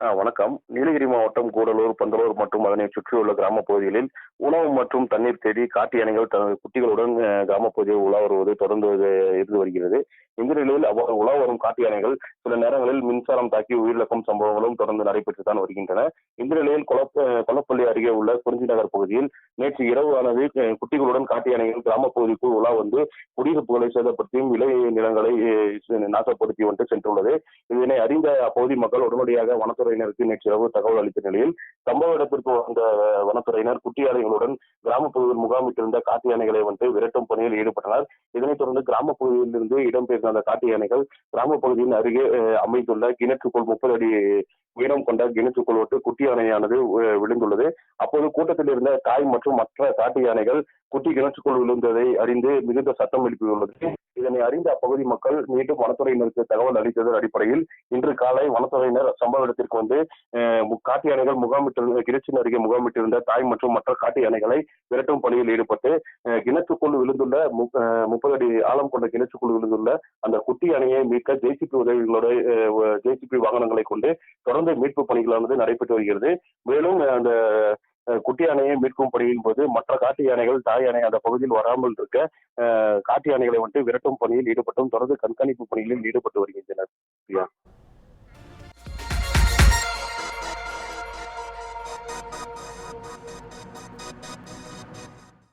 ஆ வணக்கம். நீலகிரி மாவட்டம் கூடலூர் பந்தலூர் மற்றும் அதனை சுற்றியுள்ள கிராம பகுதிகளில் உணவு மற்றும் தண்ணீர் தேடி காட்டு யானைகள் தனது குட்டிகளுடன் அஹ், கிராம பகுதியில் உலா வருவது தொடர்ந்து இருந்து வருகிறது. இந்த நிலையில் அவ்வாறு உலா வரும் காட்டு யானைகள் சில நேரங்களில் மின்சாரம் தாக்கி உயிரிழக்கும் சம்பவங்களும் தொடர்ந்து நடைபெற்று தான் வருகின்றன. இந்த நிலையில் கொலப்ப கொலப்பள்ளி அருகே உள்ள குறிஞ்சி நகர் பகுதியில் நேற்று இரவு ஆனது குட்டிகளுடன் காட்டு யானைகள் கிராம பகுதிக்குள் உலா வந்து குடியிருப்புகளை சேதப்படுத்தியும் விளை நிலங்களை நாசப்படுத்தி வந்து சென்றுள்ளது. இதனை அறிந்த அப்பகுதி மக்கள் உடனடியாக வனத்துறையினருக்கு நேற்று இரவு தகவல் அளித்த நிலையில் சம்பவ இடத்திற்கு வந்த வனத்துறையினர் குட்டி யானைகளுடன் கிராம பகுதியில் முகாமிட்டிருந்த காட்டு யானைகளை வந்து விரட்டும் பணியில் ஈடுபட்டனர். இதனைத் தொடர்ந்து கிராம பகுதியிலிருந்து இடம்பெயர்ந்த அந்த காட்டு யானைகள் கிராம பகுதியின் அருகே அமைந்துள்ள கிணற்றுக்குள் முப்பது அடி உயரம் கொண்ட கிணற்றுக்குள் விட்டு குட்டி யானையானது விழுந்துள்ளது. அப்போது கூட்டத்தில் இருந்த தாய் மற்றும் மற்ற காட்டு யானைகள் குட்டி கிணற்றுக்குள் விழுந்ததை அறிந்து மிகுந்த சத்தம் எழுப்பியுள்ளது. இதனை அறிந்த அப்பகுதி மக்கள் மீண்டும் வனத்துறையினருக்கு தகவல் அளித்ததன் அடிப்படையில் இன்று காலை வனத்துறையினர் சம்பவ இடத்திற்கு வந்து காட்டு யானைகள் முகாமிட்டிருந்த கிணச்சின் அருகே முகாமிட்டிருந்த தாய் மற்றும் மற்ற காட்டு யானைகளை விரட்டும் பணியில் ஈடுபட்டு அஹ், கிணற்றுக்குள் விழுந்துள்ள மு- முப்பது அடி ஆழம் கொண்ட கிணற்றுக்குள் விழுந்துள்ள அந்த குட்டி யானையை மீட்க ஜேசிபி உதவிகளோட ஜேசிபி வாகனங்களை கொண்டு தொடர்ந்து மீட்பு பணிகளானது நடைபெற்று வருகிறது. மேலும் அந்த குட்டி யானையை மீட்கும் பணியின் போது மற்ற காட்டு யானைகள் தாய் யானை அந்த பகுதியில் வராமல் இருக்க அஹ், காட்டு யானைகளை வந்து விரட்டும் பணியில் ஈடுபட்டும் தொடர்ந்து கண்காணிப்பு பணிகளில் ஈடுபட்டு வருகின்றனர்.